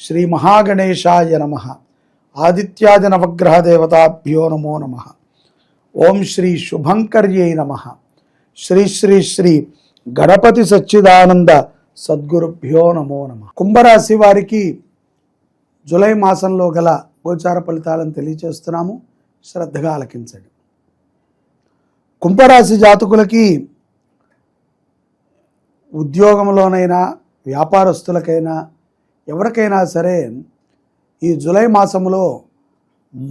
శ్రీ మహాగణేశాయ నమ. ఆదిత్యాది నవగ్రహ దేవతాభ్యో నమో నమ. ఓం శ్రీ శుభంకర్యై నమ. శ్రీ శ్రీ శ్రీ గణపతి సచ్చిదానంద సద్గురుభ్యో నమో నమ. కుంభరాశి వారికి జూలై మాసంలో గల గోచార ఫలితాలను తెలియచేస్తున్నాము. శ్రద్ధగా ఆలకించండి. కుంభరాశి జాతకులకి ఉద్యోగంలోనైనా వ్యాపారస్తులకైనా ఎవరికైనా సరే ఈ జూలై మాసంలో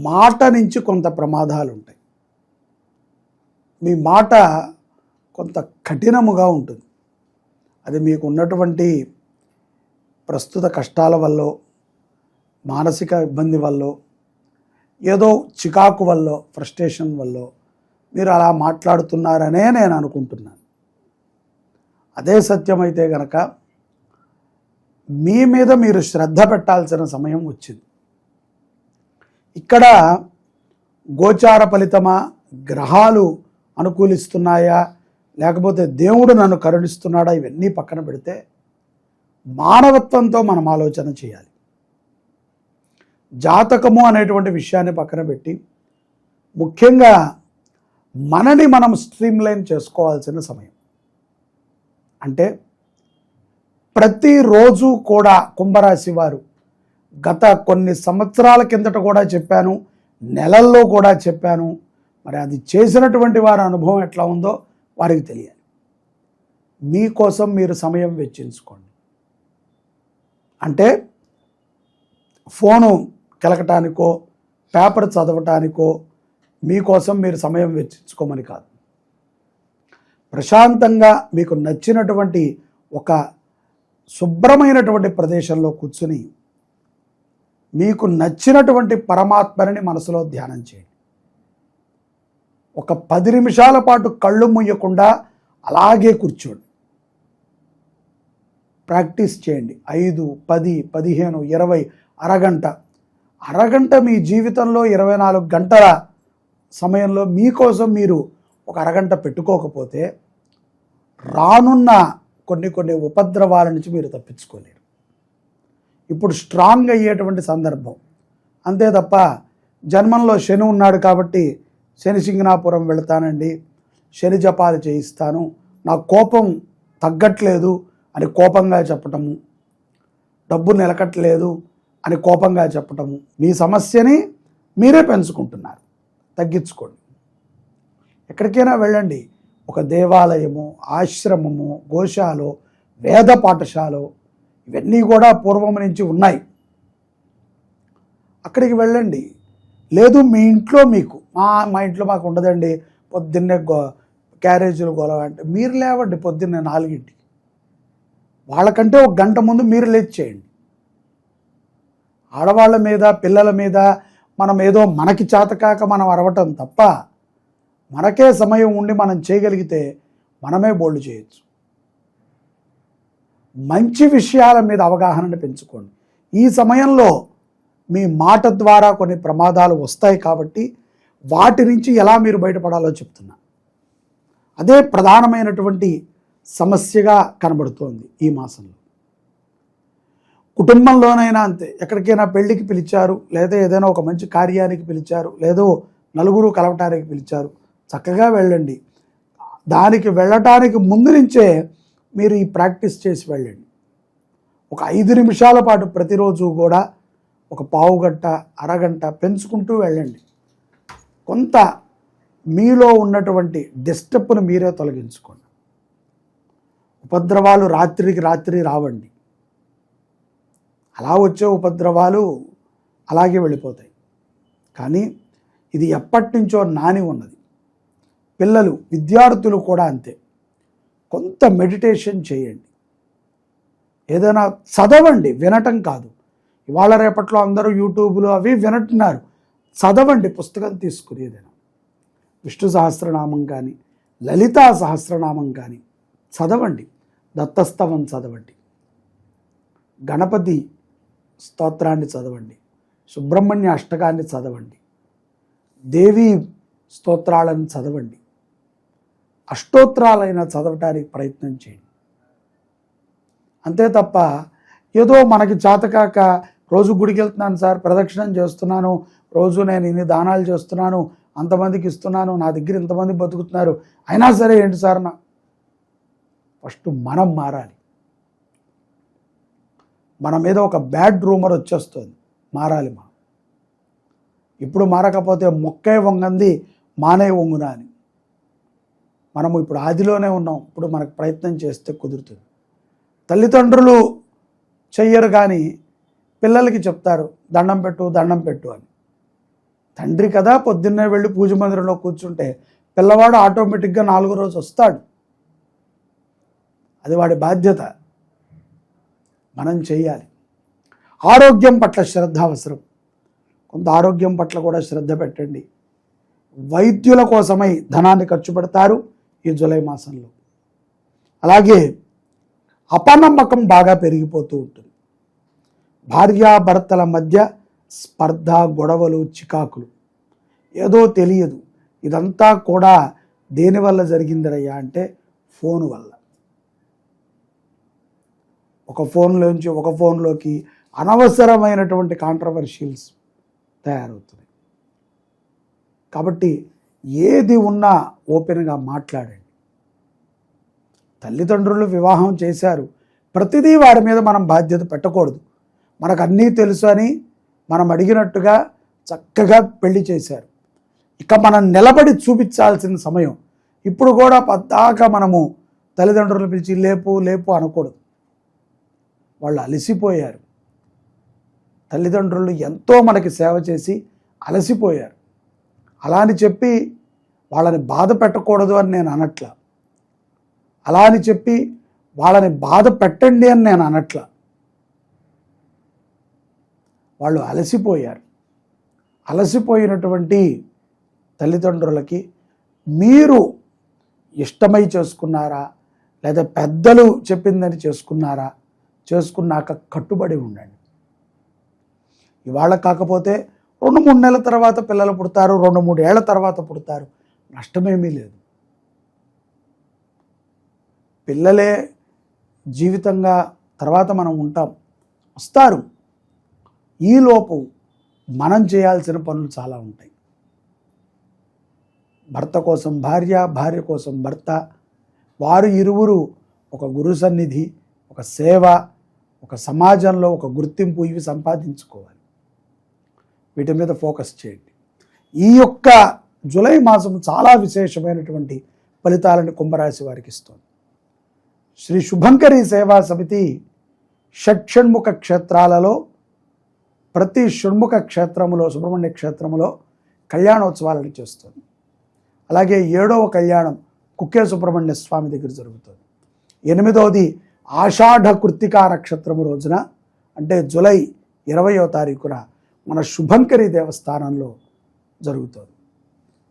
మాట నుంచి కొంత ప్రమాదాలు ఉంటాయి మీ మాట కొంత కఠినముగా ఉంటుంది. అది మీకు ఉన్నటువంటి ప్రస్తుత కష్టాల వల్ల మానసిక ఇబ్బంది వల్ల ఏదో చికాకు వల్ల ఫ్రస్ట్రేషన్ వల్ల మీరు అలా మాట్లాడుతున్నారనే నేను అనుకుంటున్నాను. అదే సత్యమైతే గనక మీ మీద మీరు శ్రద్ధ పెట్టాల్సిన సమయం వచ్చింది. ఇక్కడ గోచార ఫలితమా గ్రహాలు అనుకూలిస్తున్నాయా లేకపోతే దేవుడు నన్ను కరుణిస్తున్నాడా ఇవన్నీ పక్కన పెడితే మానవత్వంతో మనం ఆలోచన చేయాలి. జాతకము అనేటువంటి విషయాన్ని పక్కన పెట్టి ముఖ్యంగా మనని మనం స్ట్రీమ్లైన్ చేసుకోవాల్సిన సమయం. అంటే ప్రతిరోజు కూడా కుంభరాశి వారు. గత కొన్ని సంవత్సరాల కిందట కూడా చెప్పాను నెలల్లో కూడా చెప్పాను మరి అది చేసినటువంటి వారి అనుభవం ఎట్లా ఉందో వారికి తెలియాలి. మీకోసం మీరు సమయం వెచ్చించుకోండి. అంటే ఫోను కెలకటానికో పేపర్ చదవటానికో మీకోసం మీరు సమయం వెచ్చించుకోమని కాదు. ప్రశాంతంగా మీకు నచ్చినటువంటి ఒక శుభ్రమైనటువంటి ప్రదేశంలో కూర్చుని మీకు నచ్చినటువంటి పరమాత్మని మనసులో ధ్యానం చేయండి. ఒక పది నిమిషాల పాటు కళ్ళు ముయ్యకుండా అలాగే కూర్చోండి. ప్రాక్టీస్ చేయండి. ఐదు పది పదిహేను ఇరవై అరగంట. అరగంట మీ జీవితంలో ఇరవై నాలుగు గంటల సమయంలో మీకోసం మీరు ఒక అరగంట పెట్టుకోకపోతే రానున్న కొన్ని కొన్ని ఉపద్రవాల నుంచి మీరు తప్పించుకోలేరు. ఇప్పుడు స్ట్రాంగ్ అయ్యేటువంటి సందర్భం. అంతే తప్ప జన్మంలో శని ఉన్నాడు కాబట్టి శని సింగనాపురం వెళతానండి. శని జపాలు చేయిస్తాను. నా కోపం తగ్గట్లేదు అని కోపంగా చెప్పటము డబ్బు నిలకట్లేదు అని కోపంగా చెప్పటము మీ సమస్యని మీరే పెంచుకుంటున్నారు. తగ్గించుకోండి. ఎక్కడికైనా వెళ్ళండి. ఒక దేవాలయము ఆశ్రమము గోశాలు వేద పాఠశాల ఇవన్నీ కూడా పూర్వం నుంచి ఉన్నాయి. అక్కడికి వెళ్ళండి. లేదు మీ ఇంట్లో మీకు మా మా ఇంట్లో మాకు ఉండదండి. పొద్దున్నే గో క్యారేజీలు గొలవ అంటే మీరు లేవండి పొద్దున్నే నాలుగింటికి. వాళ్ళకంటే ఒక గంట ముందు మీరు లేచేయండి చేయండి. ఆడవాళ్ళ మీద పిల్లల మీద మనం ఏదో మనకి చేతకాక మనం అరవటం తప్ప మనకే సమయం ఉండి మనం చేయగలిగితే మనమే బోల్డ్ చేయొచ్చు. మంచి విషయాల మీద అవగాహనను పెంచుకోండి. ఈ సమయంలో మీ మాట ద్వారా కొన్ని ప్రమాదాలు వస్తాయి కాబట్టి వాటి నుంచి ఎలా మీరు బయటపడాలో చెప్తున్నా. అదే ప్రధానమైనటువంటి సమస్యగా కనబడుతోంది ఈ మాసంలో. కుటుంబంలోనైనా అంతే. ఎక్కడికైనా పెళ్ళికి పిలిచారు లేదా ఏదైనా ఒక మంచి కార్యానికి పిలిచారు లేదో నలుగురు కలవటానికి పిలిచారు చక్కగా వెళ్ళండి. దానికి వెళ్ళటానికి ముందు నుంచే మీరు ఈ ప్రాక్టీస్ చేసి వెళ్ళండి. ఒక ఐదు నిమిషాల పాటు ప్రతిరోజు కూడా ఒక పావుగంట అరగంట పెంచుకుంటూ వెళ్ళండి. కొంత మీలో ఉన్నటువంటి డిస్టర్బ్ను మీరే తొలగించుకోండి. ఉపద్రవాలు రాత్రికి రాత్రి రావండి. అలా వచ్చే ఉపద్రవాలు అలాగే వెళ్ళిపోతాయి. కానీ ఇది ఎప్పటి నుంచో నాని ఉన్నది. పిల్లలు విద్యార్థులు కూడా అంతే. కొంత మెడిటేషన్ చేయండి. ఏదైనా చదవండి వినటం కాదు. ఇవాళ రేపట్లో అందరూ యూట్యూబ్లో అవి వినట్టున్నారు. చదవండి పుస్తకం తీసుకుని ఏదైనా. విష్ణు సహస్రనామం కానీ లలితా సహస్రనామం కానీ చదవండి. దత్తస్తవం చదవండి. గణపతి స్తోత్రాన్ని చదవండి. సుబ్రహ్మణ్య అష్టకాన్ని చదవండి. దేవి స్తోత్రాలను చదవండి. అష్టోత్తరాలైనా చదవటానికి ప్రయత్నం చేయండి. అంతే తప్ప ఏదో మనకి చేతకాక రోజు గుడికి వెళ్తున్నాను సార్ ప్రదక్షిణం చేస్తున్నాను రోజు నేను ఇన్ని దానాలు చేస్తున్నాను అంతమందికి ఇస్తున్నాను నా దగ్గర ఇంతమంది బతుకుతున్నారు అయినా సరే ఏంటి సార్ నా ఫస్ట్ మనం మారాలి. మన మీద ఒక బ్యాడ్ రూమర్ వచ్చేస్తుంది మారాలి మనం. ఇప్పుడు మారకపోతే మొక్కే వంగంది మానే వంగునా అని మనము ఇప్పుడు ఆదిలోనే ఉన్నాం. ఇప్పుడు మనకు ప్రయత్నం చేస్తే కుదురుతుంది. తల్లిదండ్రులు చెయ్యరు కానీ పిల్లలకి చెప్తారు దండం పెట్టు దండం పెట్టు అని. తండ్రి కదా పొద్దున్నే వెళ్ళి పూజ మందిరంలో కూర్చుంటే పిల్లవాడు ఆటోమేటిక్గా నాలుగో రోజు వస్తాడు. అది వాడి బాధ్యత. మనం చేయాలి ఆరోగ్యం పట్ల శ్రద్ధ అవసరం. కొంత ఆరోగ్యం పట్ల కూడా శ్రద్ధ పెట్టండి. వైద్యుల కోసమై ధనాన్ని ఖర్చు పెడతారు. ఈ జూలై మాసంలో. అలాగే అపనమ్మకం బాగా పెరిగిపోతూ ఉంటుంది. భార్యాభర్తల మధ్య స్పర్ధ గొడవలు చికాకులు. ఏదో తెలియదు. ఇదంతా కూడా దేనివల్ల జరిగిందిరయ్యా అంటే ఫోన్ వల్ల. ఒక ఫోన్లోంచి ఒక ఫోన్లోకి అనవసరమైనటువంటి కాంట్రవర్షియల్స్ తయారవుతున్నాయి. కాబట్టి ఏది ఉన్నా ఓపెన్గా మాట్లాడండి. తల్లిదండ్రులు వివాహం చేశారు. ప్రతిదీ వారి మీద మనం బాధ్యత పెట్టకూడదు. మనకు అన్నీ తెలుసు అని మనం అడిగినట్టుగా చక్కగా పెళ్ళి చేశారు. ఇక మనం నిలబడి చూపించాల్సిన సమయం. ఇప్పుడు కూడా పద్దాకా మనము తల్లిదండ్రులు పిలిచి లేపు లేపు అనకూడదు. వాళ్ళు అలసిపోయారు. తల్లిదండ్రులు ఎంతో మనకి సేవ చేసి అలసిపోయారు. అలా అని చెప్పి వాళ్ళని బాధ పెట్టకూడదు అని నేను అనట్ల. అలా అని చెప్పి వాళ్ళని బాధ పెట్టండి అని నేను అనట్ల. వాళ్ళు అలసిపోయారు. అలసిపోయినటువంటి తల్లిదండ్రులకి మీరు ఇష్టమై చేసుకున్నారా? లేదా పెద్దలు చెప్పిందని చేసుకున్నారా? చేసుకున్నాక కట్టుబడి ఉండండి. ఇవాళ కాకపోతే రెండు మూడు నెలల తర్వాత పిల్లలు పుడతారు రెండు మూడు ఏళ్ళ తర్వాత పుడతారు. నష్టమేమీ లేదు. పిల్లలే జీవితంగా తర్వాత మనం ఉంటాం వస్తారు. ఈలోపు మనం చేయాల్సిన పనులు చాలా ఉంటాయి. భర్త కోసం భార్య భార్య కోసం భర్త వారు ఇరువురు ఒక గురు సన్నిధి ఒక సేవ ఒక సమాజంలో ఒక గుర్తింపు ఇవి సంపాదించుకోవాలి. వీటి మీద ఫోకస్ చేయండి. ఈ యొక్క జూలై మాసం చాలా విశేషమైనటువంటి ఫలితాలను కుంభరాశి వారికి ఇస్తుంది. శ్రీ శుభంకరి సేవా సమితి షట్షణ్ముఖ క్షేత్రాలలో ప్రతి షణ్ముఖ క్షేత్రములో సుబ్రహ్మణ్య క్షేత్రములో కళ్యాణోత్సవాలను చేస్తుంది. అలాగే ఏడవ కళ్యాణం కుక్కే సుబ్రహ్మణ్య స్వామి దగ్గర జరుగుతుంది. ఎనిమిదవది ఆషాఢ కృత్తికా నక్షత్రము రోజున అంటే జూలై ఇరవయో తారీఖున మన శుభంకరి దేవస్థానంలో జరుగుతుంది.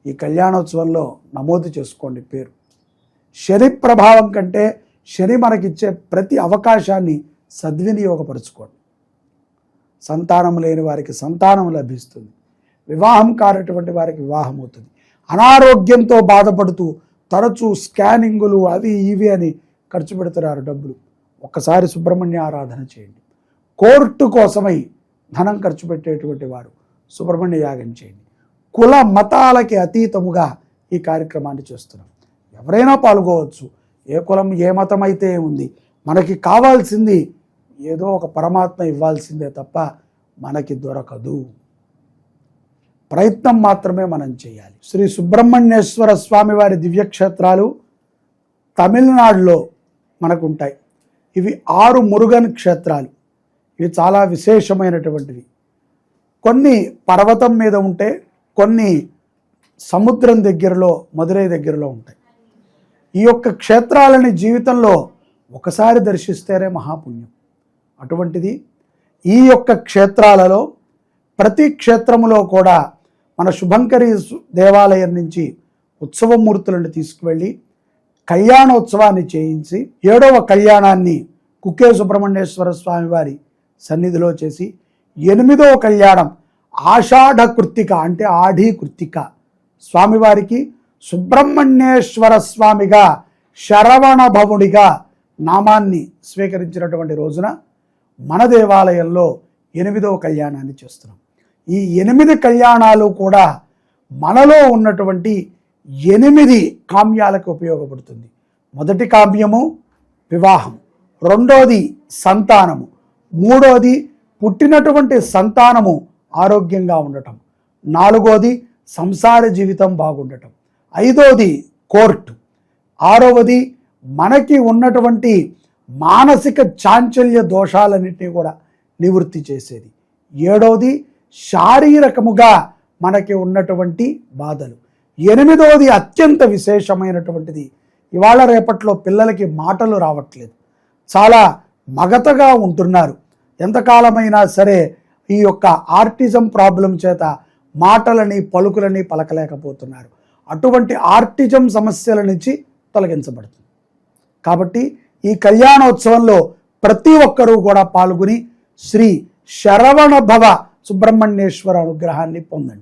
ఈ కళ్యాణోత్సవంలో నమోదు చేసుకోండి పేరు. శని ప్రభావం కంటే శని మనకిచ్చే ప్రతి అవకాశాన్ని సద్వినియోగపరచుకోండి. సంతానం లేని వారికి సంతానం లభిస్తుంది. వివాహం కానటువంటి వారికి వివాహం అవుతుంది. అనారోగ్యంతో బాధపడుతూ తరచూ స్కానింగులు అవి ఇవి అని ఖర్చు పెడుతున్నారు డబ్బులు. ఒక్కసారి సుబ్రహ్మణ్య ఆరాధన చేయండి. కోర్టు కోసమై ధనం ఖర్చు పెట్టేటువంటి వారు సుబ్రహ్మణ్య యాగం చేయండి. కుల మతాలకి అతీతముగా ఈ కార్యక్రమాన్ని చేస్తున్నాం. ఎవరైనా పాల్గొవచ్చు. ఏ కులం ఏ మతం అయితే ఉంది మనకి కావాల్సింది ఏదో ఒక పరమాత్మ ఇవ్వాల్సిందే తప్ప మనకి దొరకదు. ప్రయత్నం మాత్రమే మనం చేయాలి. శ్రీ సుబ్రహ్మణ్యేశ్వర స్వామివారి దివ్యక్షేత్రాలు తమిళనాడులో మనకు ఉంటాయి ఇవి ఆరు మురుగన్ క్షేత్రాలు. ఇవి చాలా విశేషమైనటువంటివి. కొన్ని పర్వతం మీద ఉంటే కొన్ని సముద్రం దగ్గరలో మదురై దగ్గరలో ఉంటాయి. ఈ యొక్క క్షేత్రాలని జీవితంలో ఒకసారి దర్శిస్తేనే మహాపుణ్యం. అటువంటిది ఈ యొక్క క్షేత్రాలలో ప్రతి క్షేత్రములో కూడా మన శుభంకరి దేవాలయం నుంచి ఉత్సవమూర్తులను తీసుకువెళ్ళి కళ్యాణోత్సవాన్ని చేయించి ఏడవ కళ్యాణాన్ని కుక్కే సుబ్రహ్మణ్యేశ్వర స్వామి వారి సన్నిధిలో చేసి ఎనిమిదవ కళ్యాణం ఆషాఢ కృత్తిక అంటే ఆఢీ కృత్తిక స్వామివారికి సుబ్రహ్మణ్యేశ్వర స్వామిగా శరవణ భవుడిగా నామాన్ని స్వీకరించినటువంటి రోజున మన దేవాలయంలో ఎనిమిదవ కళ్యాణాన్ని చేస్తున్నాం. ఈ ఎనిమిది కళ్యాణాలు కూడా మనలో ఉన్నటువంటి ఎనిమిది కామ్యాలకు ఉపయోగపడుతుంది. మొదటి కామ్యము వివాహం రెండోది సంతానము మూడోది పుట్టినటువంటి సంతానము ఆరోగ్యంగా ఉండటం. నాలుగోది సంసార జీవితం బాగుండటం. ఐదోది కోర్టు. ఆరవది మనకి ఉన్నటువంటి మానసిక చాంచల్య దోషాలన్నింటినీ కూడా నివృత్తి చేసేది. ఏడవది శారీరకముగా మనకి ఉన్నటువంటి బాధలు. ఎనిమిదవది అత్యంత విశేషమైనటువంటిది. ఇవాళ రేపట్లో పిల్లలకి మాటలు రావట్లేదు. చాలా మగతగా ఉంటున్నారు. ఎంతకాలమైనా సరే ఈ యొక్క ఆర్టిజం ప్రాబ్లం చేత మాటలని పలుకులని పలకలేకపోతున్నారు. అటువంటి ఆర్టిజం సమస్యల నుంచి తొలగించబడుతుంది. కాబట్టి ఈ కళ్యాణోత్సవంలో ప్రతి ఒక్కరూ కూడా పాల్గొని శ్రీ శరవణ భవ సుబ్రహ్మణ్యేశ్వర అనుగ్రహాన్ని పొందండి.